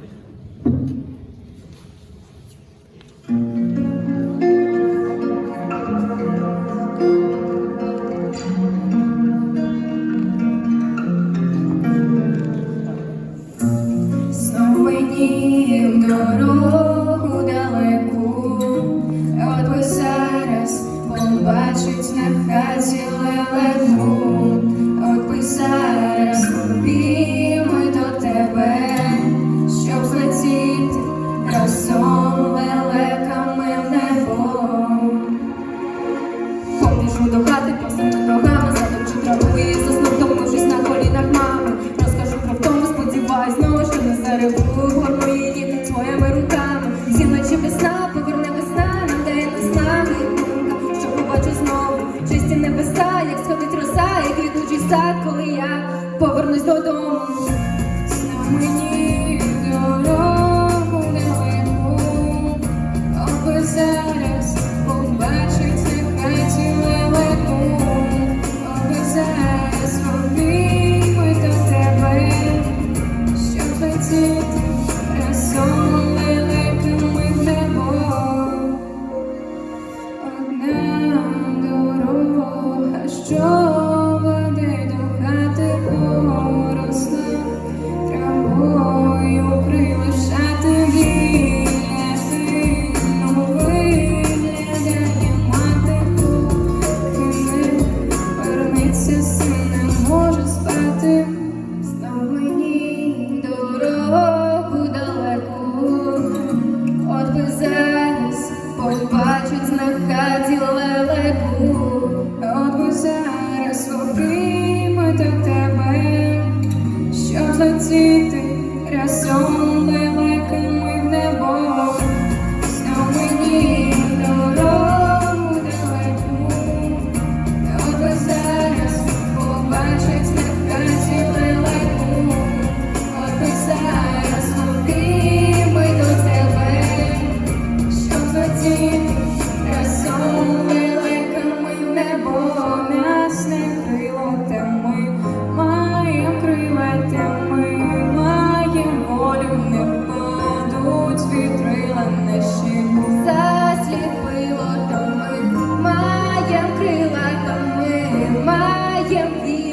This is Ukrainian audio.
পারি ріка, як сходить роса, як квітучий сад, коли я повернусь додому. Мені що веде до хати поросла, травою прилишати вільне сину виглядає матику, киси, верниться сина, може спати, став мені дорогу далеку, от би зараз побачить на хаті лелеку зараз робити. Засліпило, то ми маєм крила, то ми маєм віру.